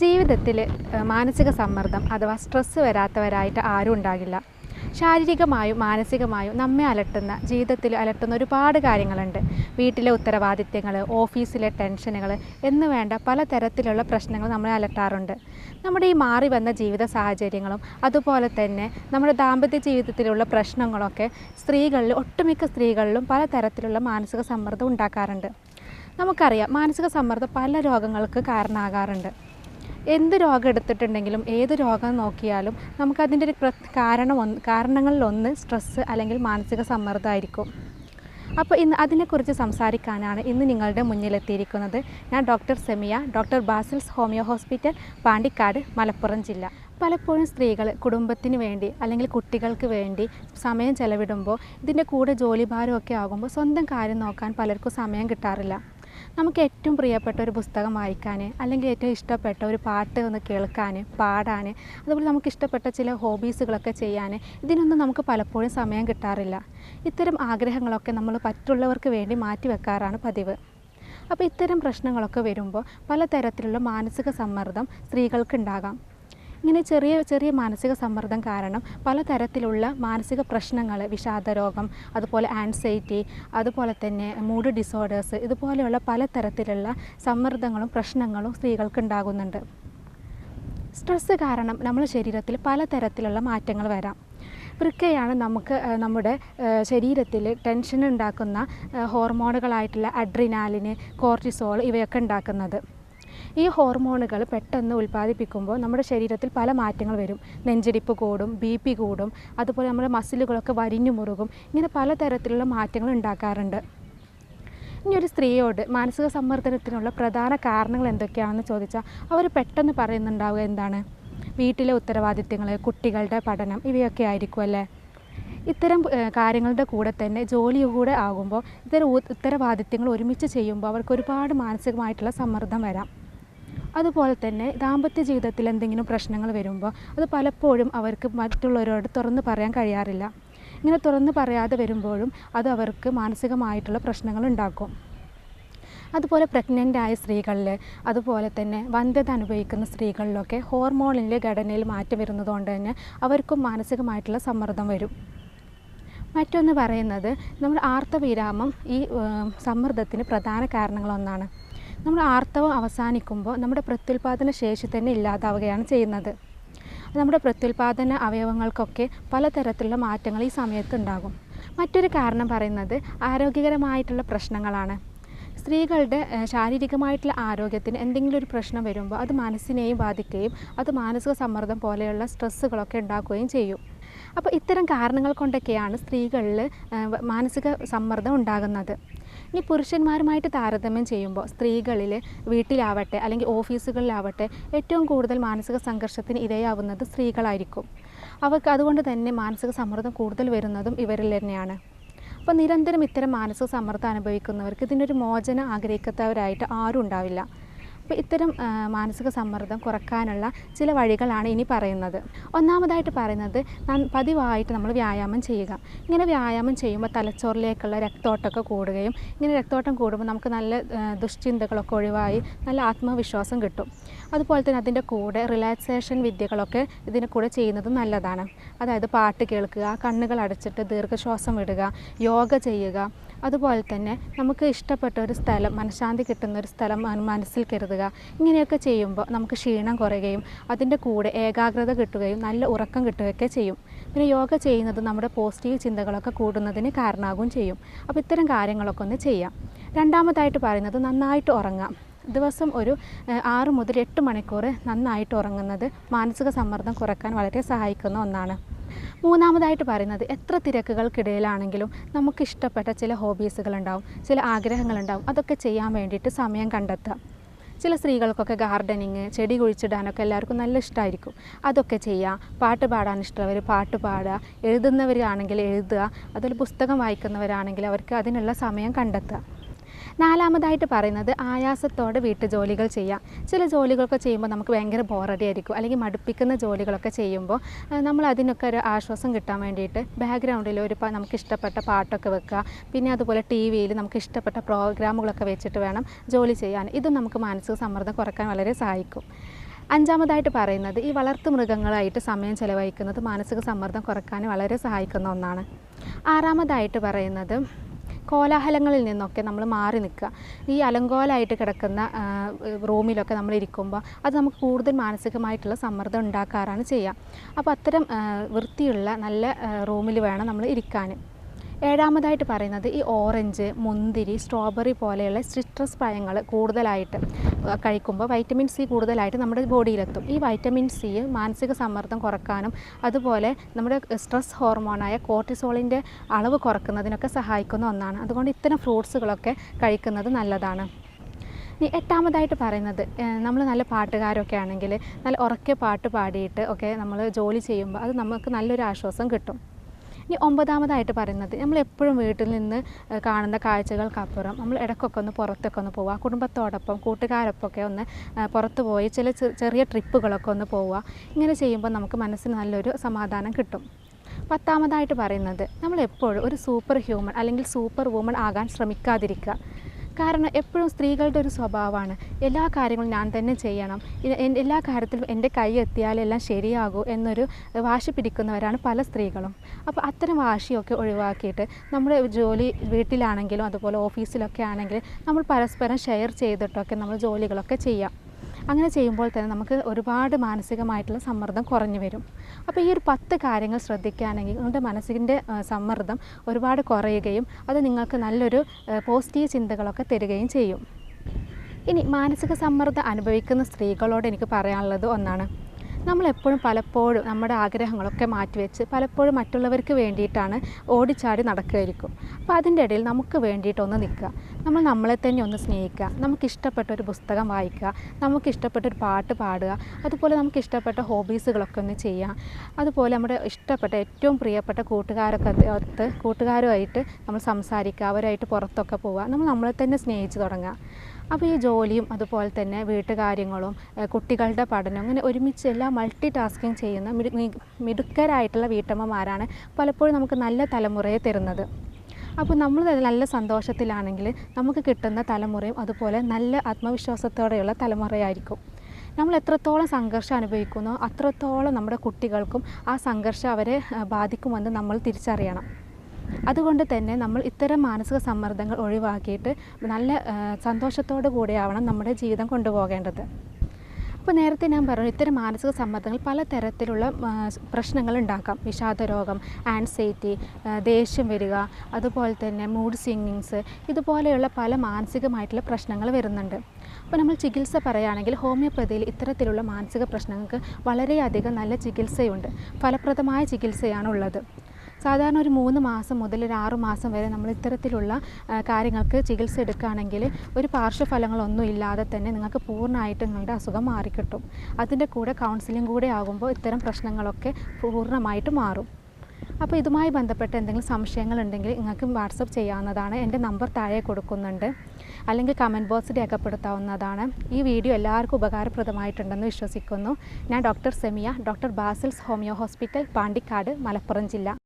ജീവിതത്തിൽ മാനസിക സമ്മർദ്ദം അഥവാ സ്ട്രെസ്സ് വരാത്തവരായിട്ട് ആരും ഉണ്ടാകില്ല. ശാരീരികമായും മാനസികമായും നമ്മെ അലട്ടുന്ന ജീവിതത്തിൽ അലട്ടുന്ന ഒരുപാട് കാര്യങ്ങളുണ്ട്. വീട്ടിലെ ഉത്തരവാദിത്തങ്ങൾ ഓഫീസിലെ ടെൻഷനുകൾ എന്ന് വേണ്ട പലതരത്തിലുള്ള പ്രശ്നങ്ങൾ നമ്മളെ അലട്ടാറുണ്ട്. നമ്മുടെ ഈ മാറി വന്ന ജീവിത സാഹചര്യങ്ങളും അതുപോലെ തന്നെ നമ്മുടെ ദാമ്പത്യ ജീവിതത്തിലുള്ള പ്രശ്നങ്ങളൊക്കെ സ്ത്രീകളിൽ ഒട്ടുമിക്ക സ്ത്രീകളിലും പലതരത്തിലുള്ള മാനസിക സമ്മർദ്ദം ഉണ്ടാക്കാറുണ്ട്. നമുക്കറിയാം മാനസിക സമ്മർദ്ദം പല രോഗങ്ങൾക്ക് കാരണമാകാറുണ്ട് എന്ത് രോഗം എടുത്തിട്ടുണ്ടെങ്കിലും ഏത് രോഗം നോക്കിയാലും നമുക്കതിന്റെ ഒരു കാരണം ഒന്ന് കാരണങ്ങളിലൊന്ന് സ്ട്രെസ്സ് അല്ലെങ്കിൽ മാനസിക സമ്മർദ്ദമായിരിക്കും. അപ്പോൾ ഇന്ന് അതിനെക്കുറിച്ച് സംസാരിക്കാനാണ് ഇന്ന് നിങ്ങളുടെ മുന്നിലെത്തിയിരിക്കുന്നത് ഞാൻ doctor Semiya doctor Basil's homeo hospital Pandikkad Malappuram ജില്ല. പലപ്പോഴും സ്ത്രീകൾ കുടുംബത്തിന് വേണ്ടി അല്ലെങ്കിൽ കുട്ടികൾക്ക് വേണ്ടി സമയം ചെലവിടുമ്പോൾ ഇതിന്റെ കൂടെ ജോലിഭാരമൊക്കെ ആകുമ്പോൾ സ്വന്തം കാര്യം നോക്കാൻ പലർക്കും സമയം കിട്ടാറില്ല. നമുക്ക് ഏറ്റവും പ്രിയപ്പെട്ട ഒരു പുസ്തകം വായിക്കാൻ അല്ലെങ്കിൽ ഏറ്റവും ഇഷ്ടപ്പെട്ട ഒരു പാട്ട് ഒന്ന് കേൾക്കാൻ പാടാൻ അതുപോലെ നമുക്ക് ഇഷ്ടപ്പെട്ട ചില ഹോബീസുകളൊക്കെ ചെയ്യാൻ ഇതിനൊന്നും നമുക്ക് പലപ്പോഴും സമയം കിട്ടാറില്ല. ഇത്തരം ആഗ്രഹങ്ങളൊക്കെ നമ്മൾ മറ്റുള്ളവർക്ക് വേണ്ടി മാറ്റി വെക്കാറാണ് പതിവ്. അപ്പോൾ ഇത്തരം പ്രശ്നങ്ങളൊക്കെ വരുമ്പോൾ പലതരത്തിലുള്ള മാനസിക സമ്മർദ്ദം സ്ത്രീകൾക്ക് ഉണ്ടാകാം. ഇങ്ങനെ ചെറിയ ചെറിയ മാനസിക സമ്മർദ്ദം കാരണം പലതരത്തിലുള്ള മാനസിക പ്രശ്നങ്ങൾ വിഷാദരോഗം അതുപോലെ ആൻസൈറ്റി അതുപോലെ തന്നെ മൂഡ് ഡിസോർഡേഴ്സ് ഇതുപോലെയുള്ള പലതരത്തിലുള്ള സമ്മർദ്ദങ്ങളും പ്രശ്നങ്ങളും സ്ത്രീകൾക്ക് ഉണ്ടാകുന്നുണ്ട് സ്ട്രെസ്സ് കാരണം നമ്മുടെ ശരീരത്തിൽ പലതരത്തിലുള്ള മാറ്റങ്ങൾ വരാം. വൃക്കയാണ് നമുക്ക് നമ്മുടെ ശരീരത്തിൽ ടെൻഷൻ ഉണ്ടാക്കുന്ന ഹോർമോണുകളായിട്ടുള്ള അഡ്രിനാലിന് കോർട്ടിസോൾ ഇവയൊക്കെ ഉണ്ടാക്കുന്നത്. ഈ ഹോർമോണുകൾ പെട്ടെന്ന് ഉൽപ്പാദിപ്പിക്കുമ്പോൾ നമ്മുടെ ശരീരത്തിൽ പല മാറ്റങ്ങൾ വരും. നെഞ്ചിടിപ്പ് കൂടും ബി പി കൂടും അതുപോലെ നമ്മുടെ മസിലുകളൊക്കെ വരിഞ്ഞു മുറുകും. ഇങ്ങനെ പലതരത്തിലുള്ള മാറ്റങ്ങൾ ഉണ്ടാക്കാറുണ്ട്. ഇനി ഒരു സ്ത്രീയോട് മാനസിക സമ്മർദ്ദത്തിനുള്ള പ്രധാന കാരണങ്ങൾ എന്തൊക്കെയാണെന്ന് ചോദിച്ചാൽ അവർ പെട്ടെന്ന് പറയുന്നുണ്ടാവുക എന്താണ്? വീട്ടിലെ ഉത്തരവാദിത്തങ്ങൾ കുട്ടികളുടെ പഠനം ഇവയൊക്കെ ആയിരിക്കും അല്ലേ? ഇത്തരം കാര്യങ്ങളുടെ കൂടെ തന്നെ ജോലി കൂടെ ആകുമ്പോൾ ഇത്തരം ഉത്തരവാദിത്തങ്ങൾ ഒരുമിച്ച് ചെയ്യുമ്പോൾ അവർക്ക് ഒരുപാട് മാനസികമായിട്ടുള്ള സമ്മർദ്ദം വരാം. അതുപോലെ തന്നെ ദാമ്പത്യ ജീവിതത്തിൽ എന്തെങ്കിലും പ്രശ്നങ്ങൾ വരുമ്പോൾ അത് പലപ്പോഴും അവർക്ക് മറ്റുള്ളവരോട് തുറന്ന് പറയാൻ കഴിയാറില്ല. ഇങ്ങനെ തുറന്ന് പറയാതെ വരുമ്പോഴും അത് അവർക്ക് മാനസികമായിട്ടുള്ള പ്രശ്നങ്ങൾ ഉണ്ടാക്കും. അതുപോലെ പ്രഗ്നന്റ് ആയ സ്ത്രീകളിൽ അതുപോലെ തന്നെ വന്ധ്യത അനുഭവിക്കുന്ന സ്ത്രീകളിലൊക്കെ ഹോർമോണിന്റെ ഘടനയിൽ മാറ്റം വരുന്നതുകൊണ്ട് തന്നെ അവർക്കും മാനസികമായിട്ടുള്ള സമ്മർദ്ദം വരും. മറ്റൊന്ന് പറയുന്നത് നമ്മൾ ആർത്തവിരാമം ഈ സമ്മർദ്ദത്തിന് പ്രധാന കാരണങ്ങളൊന്നാണ്. നമ്മൾ ആർത്തവം അവസാനിക്കുമ്പോൾ നമ്മുടെ പ്രത്യുൽപാദന ശേഷി തന്നെ ഇല്ലാതാവുകയാണ് ചെയ്യുന്നത്. നമ്മുടെ പ്രത്യുൽപാദന അവയവങ്ങൾക്കൊക്കെ പലതരത്തിലുള്ള മാറ്റങ്ങൾ ഈ സമയത്ത് ഉണ്ടാകും. മറ്റൊരു കാരണം പറയുന്നത് ആരോഗ്യകരമായിട്ടുള്ള പ്രശ്നങ്ങളാണ്. സ്ത്രീകളുടെ ശാരീരികമായിട്ടുള്ള ആരോഗ്യത്തിന് എന്തെങ്കിലും ഒരു പ്രശ്നം വരുമ്പോൾ അത് മനസ്സിനെയും ബാധിക്കുകയും അത് മാനസിക സമ്മർദ്ദം പോലെയുള്ള സ്ട്രെസ്സുകളൊക്കെ ഉണ്ടാക്കുകയും ചെയ്യും. അപ്പോൾ ഇത്തരം കാരണങ്ങൾ കൊണ്ടൊക്കെയാണ് സ്ത്രീകളിൽ മാനസിക സമ്മർദ്ദം ഉണ്ടാകുന്നത്. ഇനി പുരുഷന്മാരുമായിട്ട് താരതമ്യം ചെയ്യുമ്പോൾ സ്ത്രീകളിൽ വീട്ടിലാവട്ടെ അല്ലെങ്കിൽ ഓഫീസുകളിലാവട്ടെ ഏറ്റവും കൂടുതൽ മാനസിക സംഘർഷത്തിന് ഇരയാവുന്നത് സ്ത്രീകളായിരിക്കും. അവർക്ക് അതുകൊണ്ട് തന്നെ മാനസിക സമ്മർദ്ദം കൂടുതൽ വരുന്നതും ഇവരിൽ തന്നെയാണ്. അപ്പോൾ നിരന്തരം ഇത്തരം മാനസിക സമ്മർദ്ദം അനുഭവിക്കുന്നവർക്ക് ഇതിനൊരു മോചനം ആഗ്രഹിക്കാത്തവരായിട്ട് ആരും ഉണ്ടാവില്ല. അപ്പോൾ ഇത്തരം മാനസിക സമ്മർദ്ദം കുറക്കാനുള്ള ചില വഴികളാണ് ഇനി പറയുന്നത്. ഒന്നാമതായിട്ട് പറയുന്നത് പതിവായിട്ട് നമ്മൾ വ്യായാമം ചെയ്യുക. ഇങ്ങനെ വ്യായാമം ചെയ്യുമ്പോൾ തലച്ചോറിലേക്കുള്ള രക്തോട്ടമൊക്കെ കൂടുകയും ഇങ്ങനെ രക്തോട്ടം കൂടുമ്പോൾ നമുക്ക് നല്ല ദുഷ്ചിന്തകളൊക്കെ ഒഴിവായി നല്ല ആത്മവിശ്വാസം കിട്ടും. അതുപോലെ തന്നെ അതിന്റെ കൂടെ റിലാക്സേഷൻ വിദ്യകളൊക്കെ ഇതിന്റെ കൂടെ ചെയ്യുന്നത് നല്ലതാണ്. അതായത് പാട്ട് കേൾക്കുക കണ്ണുകൾ അടച്ചിട്ട് ദീർഘശ്വാസം വിടുക യോഗ ചെയ്യുക അതുപോലെ തന്നെ നമുക്ക് ഇഷ്ടപ്പെട്ട ഒരു സ്ഥലം മനഃശാന്തി കിട്ടുന്ന ഒരു സ്ഥലം മന- മനസ്സിൽ കരുതുക. ഇങ്ങനെയൊക്കെ ചെയ്യുമ്പോൾ നമുക്ക് ക്ഷീണം കുറയുകയും അതിന്റെ കൂടെ ഏകാഗ്രത കിട്ടുകയും നല്ല ഉറക്കം കിട്ടുകയൊക്കെ ചെയ്യും. പിന്നെ യോഗ ചെയ്യുന്നത് നമ്മുടെ പോസിറ്റീവ് ചിന്തകളൊക്കെ കൂടുന്നതിന് കാരണമാകും ചെയ്യും. അപ്പോൾ ഇത്തരം കാര്യങ്ങളൊക്കെ ഒന്ന് ചെയ്യാം. രണ്ടാമതായിട്ട് പറയുന്നത് നന്നായിട്ട് ഉറങ്ങാം. ദിവസം ഒരു ആറ് മുതൽ എട്ട് മണിക്കൂർ നന്നായിട്ട് ഉറങ്ങുന്നത് മാനസിക സമ്മർദ്ദം കുറയ്ക്കാൻ വളരെ സഹായിക്കുന്ന ഒന്നാണ്. മൂന്നാമതായിട്ട് പറയുന്നത് എത്ര തിരക്കുകൾക്കിടയിലാണെങ്കിലും നമുക്ക് ഇഷ്ടപ്പെട്ട ചില ഹോബീസുകളുണ്ടാവും ചില ആഗ്രഹങ്ങളുണ്ടാവും. അതൊക്കെ ചെയ്യാൻ വേണ്ടിയിട്ട് സമയം കണ്ടെത്തുക. ചില സ്ത്രീകൾക്കൊക്കെ ഗാർഡനിങ് ചെടി കുഴിച്ചിടാനൊക്കെ എല്ലാവർക്കും നല്ല ഇഷ്ടമായിരിക്കും അതൊക്കെ ചെയ്യാം പാട്ട് പാടാൻ ഇഷ്ടമുള്ളവർ പാട്ട് പാടുക. എഴുതുന്നവരാണെങ്കിൽ എഴുതുക. അതുപോലെ പുസ്തകം വായിക്കുന്നവരാണെങ്കിൽ അവർക്ക് അതിനുള്ള സമയം കണ്ടെത്തുക. നാലാമതായിട്ട് പറയുന്നത് ആയാസത്തോടെ വീട്ടുജോലികൾ ചെയ്യാം. ചില ജോലികളൊക്കെ ചെയ്യുമ്പോൾ നമുക്ക് ഭയങ്കര ബോറടി ആയിരിക്കും. അല്ലെങ്കിൽ മടുപ്പിക്കുന്ന ജോലികളൊക്കെ ചെയ്യുമ്പോൾ നമ്മൾ അതിനൊക്കെ ഒരു ആശ്വാസം കിട്ടാൻ വേണ്ടിയിട്ട് ബാക്ക്ഗ്രൗണ്ടിൽ ഒരു നമുക്ക് ഇഷ്ടപ്പെട്ട പാട്ടൊക്കെ വെക്കുക. പിന്നെ അതുപോലെ ടി വിയിൽ നമുക്ക് ഇഷ്ടപ്പെട്ട പ്രോഗ്രാമുകളൊക്കെ വെച്ചിട്ട് വേണം ജോലി ചെയ്യാൻ. ഇതും നമുക്ക് മാനസിക സമ്മർദ്ദം കുറയ്ക്കാൻ വളരെ സഹായിക്കും. അഞ്ചാമതായിട്ട് പറയുന്നത് ഈ വളർത്തു മൃഗങ്ങളായിട്ട് സമയം ചിലവഴിക്കുന്നത് മാനസിക സമ്മർദ്ദം കുറയ്ക്കാൻ വളരെ സഹായിക്കുന്ന ഒന്നാണ്. ആറാമതായിട്ട് പറയുന്നത് കോലാഹലങ്ങളിൽ നിന്നൊക്കെ നമ്മൾ മാറി നിൽക്കുക. ഈ അലങ്കോലായിട്ട് കിടക്കുന്ന റൂമിലൊക്കെ നമ്മൾ ഇരിക്കുമ്പോൾ അത് നമുക്ക് കൂടുതൽ മാനസികമായിട്ടുള്ള സമ്മർദ്ദം ഉണ്ടാക്കാറാണ് ചെയ്യുക. അപ്പോൾ അത്തരം വൃത്തിയുള്ള നല്ല റൂമിൽ വേണം നമ്മൾ ഇരിക്കാൻ. ഏഴാമതായിട്ട് പറയുന്നത് ഈ ഓറഞ്ച് മുന്തിരി സ്ട്രോബെറി പോലെയുള്ള സിട്രസ് പഴങ്ങൾ കൂടുതലായിട്ട് കഴിക്കുമ്പോൾ വൈറ്റമിൻ സി കൂടുതലായിട്ട് നമ്മുടെ ബോഡിയിലെത്തും. ഈ വൈറ്റമിൻ സി മാനസിക സമ്മർദ്ദം കുറക്കാനും അതുപോലെ നമ്മുടെ സ്ട്രെസ് ഹോർമോണായ കോർട്ടിസോളിന്റെ അളവ് കുറക്കുന്നതിനൊക്കെ സഹായിക്കുന്ന ഒന്നാണ്. അതുകൊണ്ട് ഇത്തരം ഫ്രൂട്ട്സുകളൊക്കെ കഴിക്കുന്നത് നല്ലതാണ്. ഇനി എട്ടാമതായിട്ട് പറയുന്നത് നമ്മൾ നല്ല പാട്ടുകാരൊക്കെ ആണെങ്കിൽ നല്ല ഉറക്കെ പാട്ട് പാടിയിട്ട് ഒക്കെ നമ്മൾ ജോലി ചെയ്യുമ്പോൾ അത് നമുക്ക് നല്ലൊരു ആശ്വാസം കിട്ടും. ഇനി ഒമ്പതാമതായിട്ട് പറയുന്നത് നമ്മൾ എപ്പോഴും വീട്ടിൽ നിന്ന് കാണുന്ന കാഴ്ചകൾക്കപ്പുറം നമ്മൾ ഇടയ്ക്കൊക്കെ ഒന്ന് പുറത്തൊക്കെ ഒന്ന് പോവുക. കുടുംബത്തോടൊപ്പം കൂട്ടുകാരൊപ്പമൊക്കെ ഒന്ന് പുറത്ത് പോയി ചില ചെറിയ ട്രിപ്പുകളൊക്കെ ഒന്ന് പോവുക. ഇങ്ങനെ ചെയ്യുമ്പോൾ നമുക്ക് മനസ്സിന് നല്ലൊരു സമാധാനം കിട്ടും. പത്താമതായിട്ട് പറയുന്നത് നമ്മൾ എപ്പോഴും ഒരു സൂപ്പർ ഹ്യൂമൻ അല്ലെങ്കിൽ സൂപ്പർ വുമൺ ആകാൻ ശ്രമിക്കാതിരിക്കുക. കാരണം എപ്പോഴും സ്ത്രീകളുടെ ഒരു സ്വഭാവമാണ്. എല്ലാ കാര്യങ്ങളും ഞാൻ തന്നെ ചെയ്യണം. എല്ലാ കാര്യത്തിലും എന്റെ കൈ എത്തിയാലേ എല്ലാം ശരിയാകൂ എന്നൊരു വാശി പിടിക്കുന്നവരാണ് പല സ്ത്രീകളും. അപ്പോൾ അത്തരം വാശിയൊക്കെ ഒഴിവാക്കിയിട്ട് നമ്മുടെ ജോലി വീട്ടിലാണെങ്കിലും അതുപോലെ ഓഫീസിലൊക്കെ ആണെങ്കിൽ നമ്മൾ പരസ്പരം ഷെയർ ചെയ്തിട്ടൊക്കെ നമ്മൾ ജോലികളൊക്കെ ചെയ്യാം. അങ്ങനെ ചെയ്യുമ്പോൾ തന്നെ നമുക്ക് ഒരുപാട് മാനസികമായിട്ടുള്ള സമ്മർദ്ദം കുറഞ്ഞു വരും. അപ്പോൾ ഈ ഒരു പത്ത് കാര്യങ്ങൾ ശ്രദ്ധിക്കുകയാണെങ്കിൽ നിങ്ങളുടെ മനസ്സിന്റെ സമ്മർദ്ദം ഒരുപാട് കുറയുകയും അത് നിങ്ങൾക്ക് നല്ലൊരു പോസിറ്റീവ് ചിന്തകളൊക്കെ തരികയും ചെയ്യും. ഇനി മാനസിക സമ്മർദ്ദം അനുഭവിക്കുന്ന സ്ത്രീകളോട് എനിക്ക് പറയാനുള്ളത് ഒന്നാണ്. നമ്മളെപ്പോഴും പലപ്പോഴും നമ്മുടെ ആഗ്രഹങ്ങളൊക്കെ മാറ്റിവെച്ച് പലപ്പോഴും മറ്റുള്ളവർക്ക് വേണ്ടിയിട്ടാണ് ഓടിച്ചാടി നടക്കുകയായിരിക്കും. അപ്പോൾ അതിന്റെ ഇടയിൽ നമുക്ക് വേണ്ടിയിട്ടൊന്ന് നിൽക്കുക. നമ്മൾ നമ്മളെ തന്നെ ഒന്ന് സ്നേഹിക്കുക. നമുക്കിഷ്ടപ്പെട്ട ഒരു പുസ്തകം വായിക്കുക. നമുക്കിഷ്ടപ്പെട്ട ഒരു പാട്ട് പാടുക. അതുപോലെ നമുക്കിഷ്ടപ്പെട്ട ഹോബീസുകളൊക്കെ ഒന്ന് ചെയ്യുക. അതുപോലെ നമ്മുടെ ഇഷ്ടപ്പെട്ട ഏറ്റവും പ്രിയപ്പെട്ട കൂട്ടുകാരൊക്കെ ഒത്ത് കൂട്ടുകാരുമായിട്ട് നമ്മൾ സംസാരിക്കുക. അവരായിട്ട് പുറത്തൊക്കെ പോവുക. നമ്മൾ നമ്മളെ തന്നെ സ്നേഹിച്ച് തുടങ്ങുക. അപ്പോൾ ഈ ജോലിയും അതുപോലെ തന്നെ വീട്ടുകാര്യങ്ങളും കുട്ടികളുടെ പഠനം അങ്ങനെ ഒരുമിച്ച് എല്ലാം മൾട്ടി ടാസ്കിങ് ചെയ്യുന്ന മിടുക്കരായിട്ടുള്ള വീട്ടമ്മമാരാണ് പലപ്പോഴും നമുക്ക് നല്ല തലമുറയെ തരുന്നത്. അപ്പോൾ നമ്മൾ നല്ല സന്തോഷത്തിലാണെങ്കിൽ നമുക്ക് കിട്ടുന്ന തലമുറയും അതുപോലെ നല്ല ആത്മവിശ്വാസത്തോടെയുള്ള തലമുറയായിരിക്കും. നമ്മൾ എത്രത്തോളം സംഘർഷം അനുഭവിക്കുന്നോ അത്രത്തോളം നമ്മുടെ കുട്ടികൾക്കും ആ സംഘർഷം അവരെ ബാധിക്കുമെന്ന് നമ്മൾ തിരിച്ചറിയണം. അതുകൊണ്ട് തന്നെ നമ്മൾ ഇത്തരം മാനസിക സമ്മർദ്ദങ്ങൾ ഒഴിവാക്കിയിട്ട് നല്ല സന്തോഷത്തോടു കൂടിയാവണം നമ്മുടെ ജീവിതം കൊണ്ടുപോകേണ്ടത്. അപ്പോൾ നേരത്തെ ഞാൻ പറഞ്ഞു ഇത്തരം മാനസിക സമ്മർദ്ദങ്ങൾ പലതരത്തിലുള്ള പ്രശ്നങ്ങൾ ഉണ്ടാക്കാം വിഷാദ രോഗം ആൻസൈറ്റി ദേഷ്യം വരിക അതുപോലെ തന്നെ മൂഡ് സ്വിങ്ങിങ്സ് ഇതുപോലെയുള്ള പല മാനസികമായിട്ടുള്ള പ്രശ്നങ്ങൾ വരുന്നുണ്ട്. അപ്പോൾ നമ്മൾ ചികിത്സ പറയുകയാണെങ്കിൽ ഹോമിയോപ്പതിയിൽ ഇത്തരത്തിലുള്ള മാനസിക പ്രശ്നങ്ങൾക്ക് വളരെയധികം നല്ല ചികിത്സയുണ്ട്. ഫലപ്രദമായ ചികിത്സയാണ് ഉള്ളത് സാധാരണ ഒരു മൂന്ന് മാസം മുതൽ ഒരു ആറു മാസം വരെ നമ്മൾ ഇത്തരത്തിലുള്ള കാര്യങ്ങൾക്ക് ചികിത്സ എടുക്കുകയാണെങ്കിൽ ഒരു പാർശ്വഫലങ്ങളൊന്നും ഇല്ലാതെ തന്നെ നിങ്ങൾക്ക് പൂർണമായിട്ട് നിങ്ങളുടെ അസുഖം മാറിക്കിട്ടും. അതിന്റെ കൂടെ കൗൺസിലിംഗ് കൂടെ ആകുമ്പോൾ ഇത്തരം പ്രശ്നങ്ങളൊക്കെ പൂർണമായിട്ട് മാറും. അപ്പോൾ ഇതുമായി ബന്ധപ്പെട്ട എന്തെങ്കിലും സംശയങ്ങൾ ഉണ്ടെങ്കിൽ നിങ്ങൾക്ക് വാട്സപ്പ് ചെയ്യാവുന്നതാണ്. എന്റെ നമ്പർ താഴെ കൊടുക്കുന്നുണ്ട്. അല്ലെങ്കിൽ കമന്റ് ബോക്സ് രേഖപ്പെടുത്താവുന്നതാണ്. ഈ വീഡിയോ എല്ലാവർക്കും ഉപകാരപ്രദമായിട്ടുണ്ടെന്ന് വിശ്വസിക്കുന്നു. ഞാൻ doctor Semiya doctor Basil's homeo hospital Pandikkad Malappuram ജില്ല.